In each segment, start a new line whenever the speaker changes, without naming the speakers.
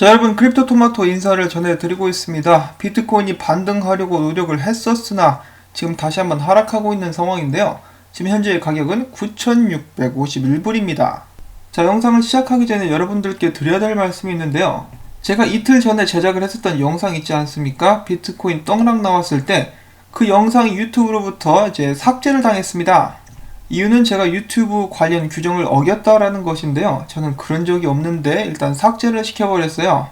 자 여러분 크립토 토마토 인사를 전해드리고 있습니다. 비트코인이 반등하려고 노력을 했었으나 지금 다시 한번 하락하고 있는 상황인데요. 지금 현재 가격은 9,651불입니다. 자 영상을 시작하기 전에 여러분들께 드려야 될 말씀이 있는데요. 제가 이틀 전에 제작을 했었던 영상 있지 않습니까? 비트코인 떡락 나왔을 때 그 영상이 유튜브로부터 이제 삭제를 당했습니다. 이유는 제가 유튜브 관련 규정을 어겼다라는 것인데요. 저는 그런 적이 없는데 일단 삭제를 시켜버렸어요.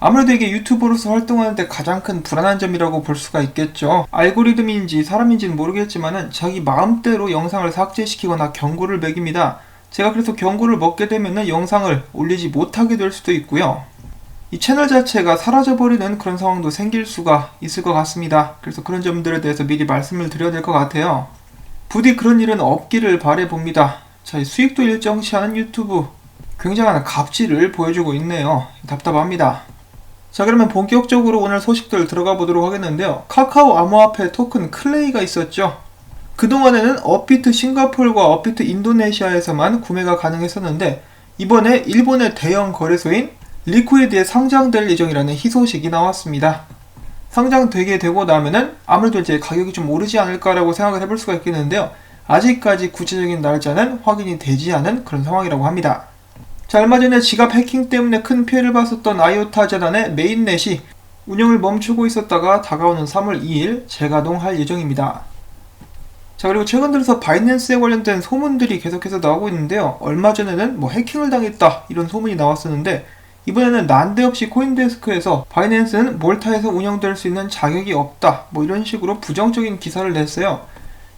아무래도 이게 유튜버로서 활동하는데 가장 큰 불안한 점이라고 볼 수가 있겠죠. 알고리즘인지 사람인지는 모르겠지만은 자기 마음대로 영상을 삭제시키거나 경고를 매깁니다. 제가 그래서 경고를 먹게 되면은 영상을 올리지 못하게 될 수도 있고요. 이 채널 자체가 사라져버리는 그런 상황도 생길 수가 있을 것 같습니다. 그래서 그런 점들에 대해서 미리 말씀을 드려야 될 것 같아요. 부디 그런 일은 없기를 바래봅니다. 자, 이 수익도 일정시하는 유튜브 굉장한 갑질을 보여주고 있네요. 답답합니다. 자, 그러면 본격적으로 오늘 소식들 들어가 보도록 하겠는데요. 카카오 암호화폐 토큰 클레이가 있었죠. 그동안에는 업비트 싱가폴과 업비트 인도네시아에서만 구매가 가능했었는데 이번에 일본의 대형 거래소인 리퀴드에 상장될 예정이라는 희소식이 나왔습니다. 상장되게 되고 나면은 아무래도 이제 가격이 좀 오르지 않을까라고 생각을 해볼 수가 있겠는데요. 아직까지 구체적인 날짜는 확인이 되지 않은 그런 상황이라고 합니다. 자, 얼마 전에 지갑 해킹 때문에 큰 피해를 봤었던 아이오타 재단의 메인넷이 운영을 멈추고 있었다가 다가오는 3월 2일 재가동할 예정입니다. 자, 그리고 최근 들어서 바이낸스에 관련된 소문들이 계속해서 나오고 있는데요. 얼마 전에는 뭐 해킹을 당했다 이런 소문이 나왔었는데 이번에는 난데없이 코인데스크에서 바이낸스는 몰타에서 운영될 수 있는 자격이 없다 뭐 이런 식으로 부정적인 기사를 냈어요.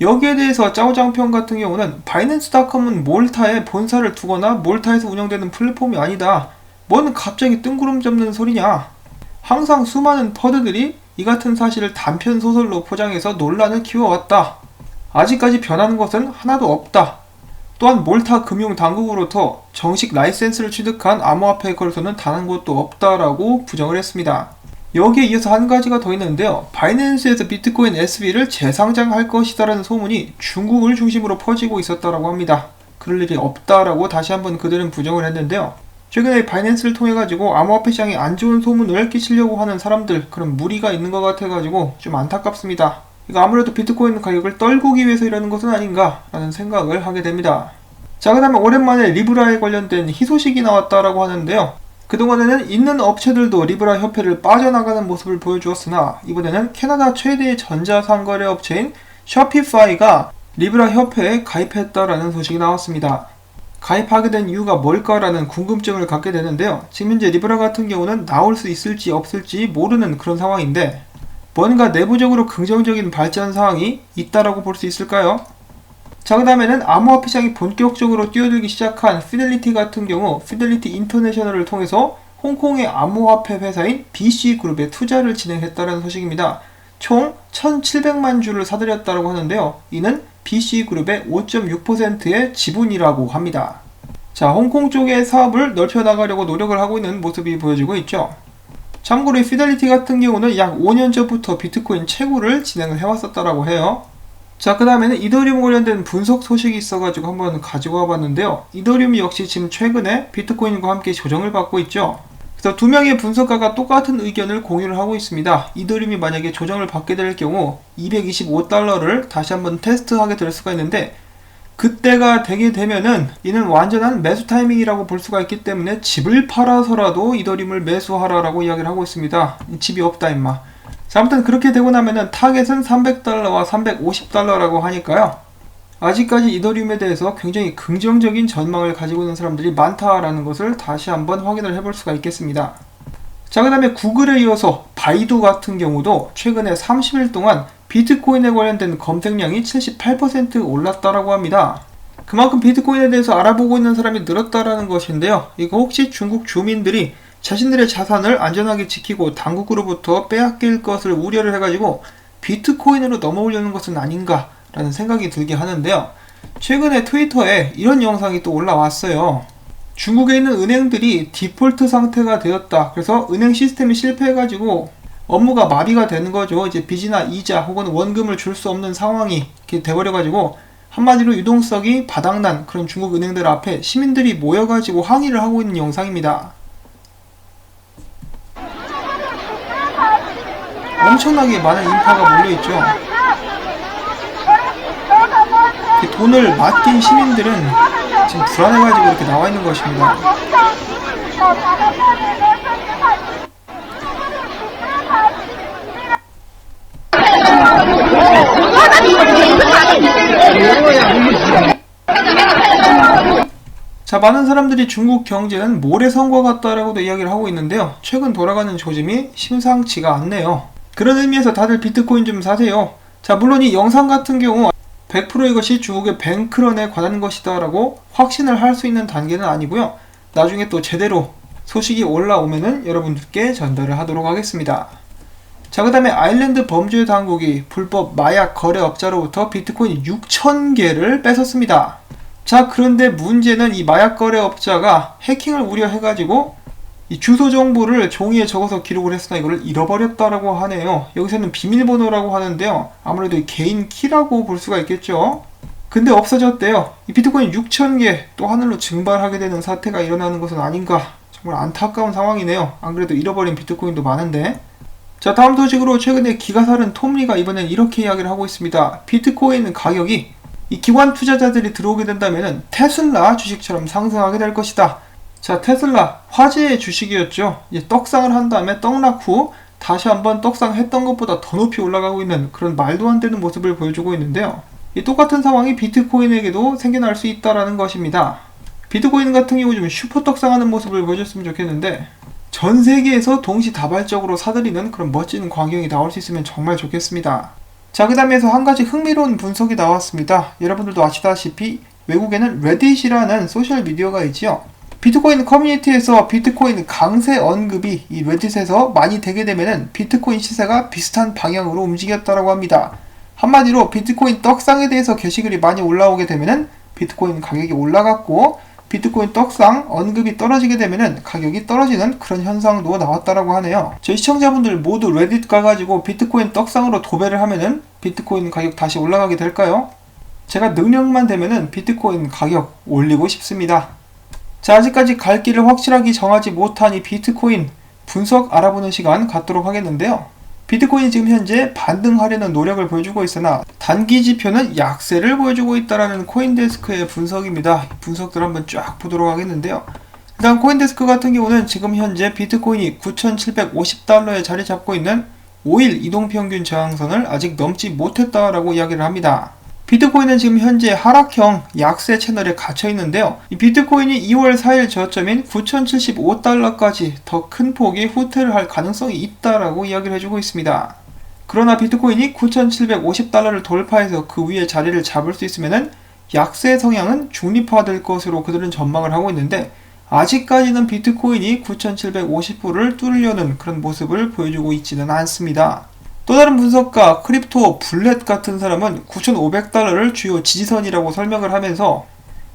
여기에 대해서 짜오장평 같은 경우는 바이낸스닷컴은 몰타에 본사를 두거나 몰타에서 운영되는 플랫폼이 아니다. 뭔 갑자기 뜬구름 잡는 소리냐. 항상 수많은 퍼드들이 이 같은 사실을 단편 소설로 포장해서 논란을 키워왔다. 아직까지 변하는 것은 하나도 없다. 또한 몰타 금융 당국으로부터 정식 라이센스를 취득한 암호화폐 거래소는 단 한 곳도 없다라고 부정을 했습니다. 여기에 이어서 한 가지가 더 있는데요. 바이낸스에서 비트코인 SB를 재상장할 것이다라는 소문이 중국을 중심으로 퍼지고 있었다라고 합니다. 그럴 일이 없다라고 다시 한번 그들은 부정을 했는데요. 최근에 바이낸스를 통해 가지고 암호화폐 시장에 안 좋은 소문을 끼치려고 하는 사람들 그런 무리가 있는 것 같아 가지고 좀 안타깝습니다. 이거 아무래도 비트코인 가격을 떨구기 위해서 이러는 것은 아닌가라는 생각을 하게 됩니다. 자, 그 다음에 오랜만에 리브라에 관련된 희소식이 나왔다라고 하는데요. 그동안에는 있는 업체들도 리브라 협회를 빠져나가는 모습을 보여주었으나 이번에는 캐나다 최대의 전자상거래 업체인 셔피파이가 리브라 협회에 가입했다라는 소식이 나왔습니다. 가입하게 된 이유가 뭘까라는 궁금증을 갖게 되는데요. 지금 현재 리브라 같은 경우는 나올 수 있을지 없을지 모르는 그런 상황인데 뭔가 내부적으로 긍정적인 발전 사항이 있다라고 볼 수 있을까요? 자, 그 다음에는 암호화폐 시장이 본격적으로 뛰어들기 시작한 피델리티 같은 경우 피델리티 인터내셔널을 통해서 홍콩의 암호화폐 회사인 BC그룹에 투자를 진행했다는 소식입니다. 총 1,700만 주를 사들였다고 하는데요. 이는 BC그룹의 5.6%의 지분이라고 합니다. 자, 홍콩 쪽의 사업을 넓혀나가려고 노력을 하고 있는 모습이 보여지고 있죠. 참고로 이 피델리티 같은 경우는 약 5년 전부터 비트코인 채굴을 진행을 해왔었다라고 해요. 자, 그 다음에는 이더리움 관련된 분석 소식이 있어가지고 한번 가지고 와봤는데요. 이더리움이 역시 지금 최근에 비트코인과 함께 조정을 받고 있죠. 그래서 두 명의 분석가가 똑같은 의견을 공유를 하고 있습니다. 이더리움이 만약에 조정을 받게 될 경우 225달러를 다시 한번 테스트하게 될 수가 있는데 그때가 되게 되면은 이는 완전한 매수 타이밍이라고 볼 수가 있기 때문에 집을 팔아서라도 이더림을 매수하라라고 이야기를 하고 있습니다. 집이 없다 임마. 자, 아무튼 그렇게 되고 나면은 타겟은 300달러와 350달러라고 하니까요. 아직까지 이더리움에 대해서 굉장히 긍정적인 전망을 가지고 있는 사람들이 많다라는 것을 다시 한번 확인을 해볼 수가 있겠습니다. 자, 그 다음에 구글에 이어서 바이두 같은 경우도 최근에 30일 동안 비트코인에 관련된 검색량이 78% 올랐다라고 합니다. 그만큼 비트코인에 대해서 알아보고 있는 사람이 늘었다라는 것인데요. 이거 혹시 중국 주민들이 자신들의 자산을 안전하게 지키고 당국으로부터 빼앗길 것을 우려를 해가지고 비트코인으로 넘어오려는 것은 아닌가라는 생각이 들게 하는데요. 최근에 트위터에 이런 영상이 또 올라왔어요. 중국에 있는 은행들이 디폴트 상태가 되었다. 그래서 은행 시스템이 실패해가지고 업무가 마비가 되는 거죠. 이제 빚이나 이자 혹은 원금을 줄 수 없는 상황이 이렇게 돼버려가지고 한마디로 유동성이 바닥난 그런 중국 은행들 앞에 시민들이 모여가지고 항의를 하고 있는 영상입니다. 엄청나게 많은 인파가 몰려있죠. 이 돈을 맡긴 시민들은 지금 불안해가지고 이렇게 나와 있는 것입니다. 자, 많은 사람들이 중국 경제는 모래성과 같다라고도 이야기를 하고 있는데요. 최근 돌아가는 조짐이 심상치가 않네요. 그런 의미에서 다들 비트코인 좀 사세요. 자, 물론 이 영상 같은 경우 100% 이것이 중국의 뱅크런에 관한 것이다 라고 확신을 할 수 있는 단계는 아니고요. 나중에 또 제대로 소식이 올라오면은 여러분들께 전달을 하도록 하겠습니다. 자, 그 다음에 아일랜드 범죄 당국이 불법 마약 거래업자로부터 비트코인 6,000개를 뺏었습니다. 자, 그런데 문제는 이 마약 거래업자가 해킹을 우려해가지고 이 주소 정보를 종이에 적어서 기록을 했으나 이거를 잃어버렸다라고 하네요. 여기서는 비밀번호라고 하는데요. 아무래도 이 개인 키라고 볼 수가 있겠죠. 근데 없어졌대요. 이 비트코인 6,000개 또 하늘로 증발하게 되는 사태가 일어나는 것은 아닌가. 정말 안타까운 상황이네요. 안 그래도 잃어버린 비트코인도 많은데. 자, 다음 소식으로 최근에 기가사른 톰리가 이번엔 이렇게 이야기를 하고 있습니다. 비트코인 가격이 이 기관 투자자들이 들어오게 된다면 테슬라 주식처럼 상승하게 될 것이다. 자, 테슬라 화제의 주식이었죠. 떡상을 한 다음에 떡락 후 다시 한번 떡상 했던 것보다 더 높이 올라가고 있는 그런 말도 안 되는 모습을 보여주고 있는데요. 이 똑같은 상황이 비트코인에게도 생겨날 수 있다라는 것입니다. 비트코인 같은 경우 좀 슈퍼 떡상하는 모습을 보여줬으면 좋겠는데 전 세계에서 동시다발적으로 사들이는 그런 멋진 광경이 나올 수 있으면 정말 좋겠습니다. 자, 그 다음에서 한 가지 흥미로운 분석이 나왔습니다. 여러분들도 아시다시피 외국에는 레딧이라는 소셜 미디어가 있지요. 비트코인 커뮤니티에서 비트코인 강세 언급이 이 레딧에서 많이 되게 되면은 비트코인 시세가 비슷한 방향으로 움직였다라고 합니다. 한마디로 비트코인 떡상에 대해서 게시글이 많이 올라오게 되면은 비트코인 가격이 올라갔고 비트코인 떡상 언급이 떨어지게 되면은 가격이 떨어지는 그런 현상도 나왔다라고 하네요. 저희 시청자분들 모두 레딧 가가지고 비트코인 떡상으로 도배를 하면은 비트코인 가격 다시 올라가게 될까요? 제가 능력만 되면은 비트코인 가격 올리고 싶습니다. 자, 아직까지 갈 길을 확실하게 정하지 못한 이 비트코인 분석 알아보는 시간 갖도록 하겠는데요. 비트코인이 지금 현재 반등하려는 노력을 보여주고 있으나 단기 지표는 약세를 보여주고 있다라는 코인데스크의 분석입니다. 분석들 한번 쫙 보도록 하겠는데요. 일단 코인데스크 같은 경우는 지금 현재 비트코인이 9,750달러에 자리 잡고 있는 5일 이동평균 저항선을 아직 넘지 못했다라고 이야기를 합니다. 비트코인은 지금 현재 하락형 약세 채널에 갇혀 있는데요. 이 비트코인이 2월 4일 저점인 9,075달러까지 더 큰 폭의 후퇴를 할 가능성이 있다라고 이야기를 해주고 있습니다. 그러나 비트코인이 9,750달러를 돌파해서 그 위에 자리를 잡을 수 있으면은 약세 성향은 중립화될 것으로 그들은 전망을 하고 있는데 아직까지는 비트코인이 9,750불을 뚫으려는 그런 모습을 보여주고 있지는 않습니다. 또 다른 분석가 크립토 블렛 같은 사람은 9,500달러를 주요 지지선이라고 설명을 하면서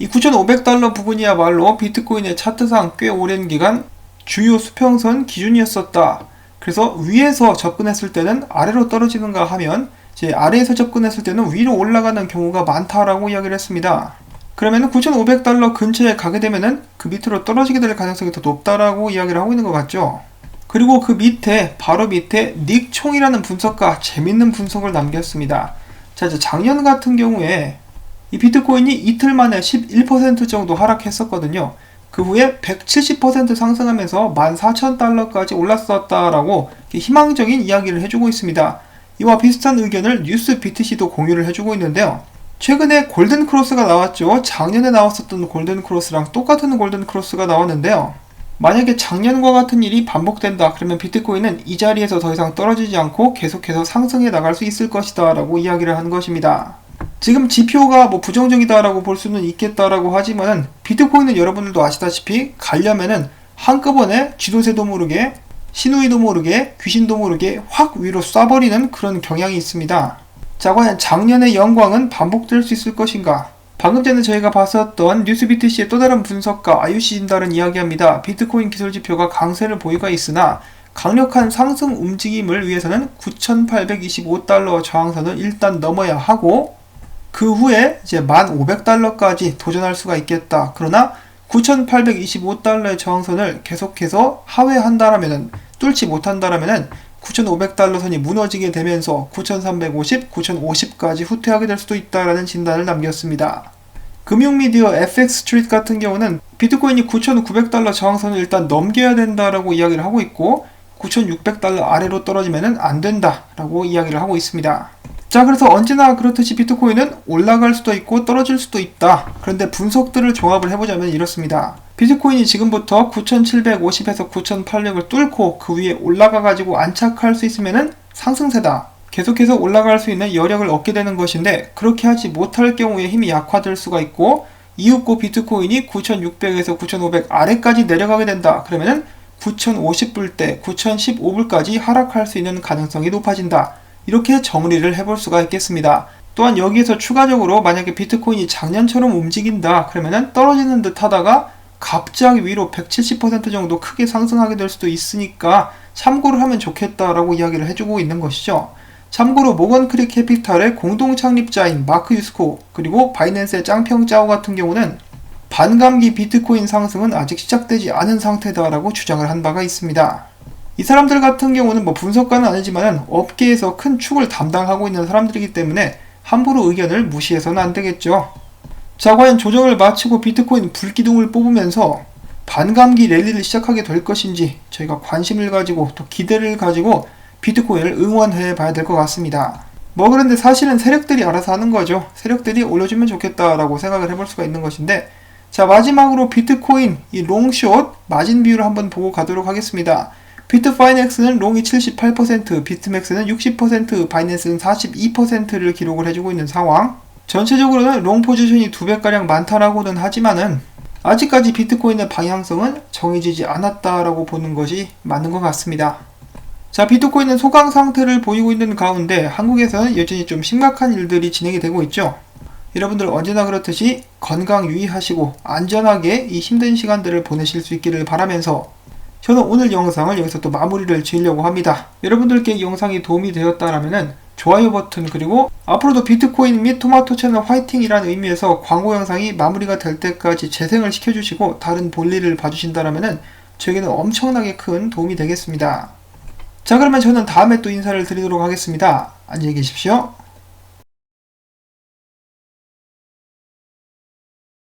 이 9,500달러 부분이야말로 비트코인의 차트상 꽤 오랜 기간 주요 수평선 기준이었었다. 그래서 위에서 접근했을 때는 아래로 떨어지는가 하면 이제 아래에서 접근했을 때는 위로 올라가는 경우가 많다라고 이야기를 했습니다. 그러면 9,500달러 근처에 가게 되면은 그 밑으로 떨어지게 될 가능성이 더 높다라고 이야기를 하고 있는 것 같죠. 그리고 그 밑에 바로 밑에 닉 총이라는 분석가 재밌는 분석을 남겼습니다. 자, 이제 작년 같은 경우에 이 비트코인이 이틀 만에 11% 정도 하락했었거든요. 그 후에 170% 상승하면서 14,000달러까지 올랐었다라고 희망적인 이야기를 해주고 있습니다. 이와 비슷한 의견을 뉴스 BTC도 공유를 해주고 있는데요. 최근에 골든 크로스가 나왔죠. 작년에 나왔었던 골든 크로스랑 똑같은 골든 크로스가 나왔는데요. 만약에 작년과 같은 일이 반복된다 그러면 비트코인은 이 자리에서 더 이상 떨어지지 않고 계속해서 상승해 나갈 수 있을 것이다 라고 이야기를 한 것입니다. 지금 지표가 뭐 부정적이다라고 볼 수는 있겠다라고 하지만은 비트코인은 여러분들도 아시다시피 가려면은 한꺼번에 쥐도새도 모르게 신우이도 모르게 귀신도 모르게 확 위로 쏴버리는 그런 경향이 있습니다. 자 과연 작년의 영광은 반복될 수 있을 것인가? 방금 전에 저희가 봤었던 뉴스비트C의 또 다른 분석가 아유시 진달은 이야기합니다. 비트코인 기술 지표가 강세를 보이고 있으나 강력한 상승 움직임을 위해서는 9,825달러 저항선을 일단 넘어야 하고 그 후에 이제 1,500달러까지 도전할 수가 있겠다. 그러나 9,825달러의 저항선을 계속해서 하회한다라면은 뚫지 못한다라면은 9,500달러 선이 무너지게 되면서 9,350, 9,050까지 후퇴하게 될 수도 있다라는 진단을 남겼습니다. 금융미디어 FX 스트리트 같은 경우는 비트코인이 9,900달러 저항선을 일단 넘겨야 된다라고 이야기를 하고 있고 9,600달러 아래로 떨어지면 안 된다라고 이야기를 하고 있습니다. 자, 그래서 언제나 그렇듯이 비트코인은 올라갈 수도 있고 떨어질 수도 있다. 그런데 분석들을 종합을 해보자면 이렇습니다. 비트코인이 지금부터 9,750에서 9,800을 뚫고 그 위에 올라가가지고 안착할 수 있으면은 상승세다. 계속해서 올라갈 수 있는 여력을 얻게 되는 것인데 그렇게 하지 못할 경우에 힘이 약화될 수가 있고 이윽고 비트코인이 9,600에서 9,500 아래까지 내려가게 된다. 그러면은 9,050불 때 9,015불까지 하락할 수 있는 가능성이 높아진다. 이렇게 정리를 해볼 수가 있겠습니다. 또한 여기에서 추가적으로 만약에 비트코인이 작년처럼 움직인다. 그러면은 떨어지는 듯 하다가 갑자기 위로 170% 정도 크게 상승하게 될 수도 있으니까 참고를 하면 좋겠다라고 이야기를 해주고 있는 것이죠. 참고로 모건크릭 캐피탈의 공동 창립자인 마크 유스코 그리고 바이낸스의 짱평 짜오 같은 경우는 반감기 비트코인 상승은 아직 시작되지 않은 상태다라고 주장을 한 바가 있습니다. 이 사람들 같은 경우는 뭐 분석가는 아니지만 업계에서 큰 축을 담당하고 있는 사람들이기 때문에 함부로 의견을 무시해서는 안 되겠죠. 자, 과연 조정을 마치고 비트코인 불기둥을 뽑으면서 반감기 랠리를 시작하게 될 것인지 저희가 관심을 가지고 또 기대를 가지고 비트코인을 응원해 봐야 될 것 같습니다. 뭐 그런데 사실은 세력들이 알아서 하는 거죠. 세력들이 올려주면 좋겠다라고 생각을 해볼 수가 있는 것인데 자 마지막으로 비트코인 이 롱숏 마진 비율을 한번 보고 가도록 하겠습니다. 비트파이넥스는 롱이 78%, 비트맥스는 60%, 바이낸스는 42%를 기록을 해주고 있는 상황. 전체적으로는 롱 포지션이 두 배가량 많다라고는 하지만은 아직까지 비트코인의 방향성은 정해지지 않았다라고 보는 것이 맞는 것 같습니다. 자, 비트코인은 소강 상태를 보이고 있는 가운데 한국에서는 여전히 좀 심각한 일들이 진행이 되고 있죠. 여러분들 언제나 그렇듯이 건강 유의하시고 안전하게 이 힘든 시간들을 보내실 수 있기를 바라면서 저는 오늘 영상을 여기서 또 마무리를 지으려고 합니다. 여러분들께 이 영상이 도움이 되었다라면 좋아요 버튼 그리고 앞으로도 비트코인 및 토마토 채널 화이팅이라는 의미에서 광고 영상이 마무리가 될 때까지 재생을 시켜주시고 다른 볼일을 봐주신다라면 저에게는 엄청나게 큰 도움이 되겠습니다. 자 그러면 저는 다음에 또 인사를 드리도록 하겠습니다. 안녕히 계십시오.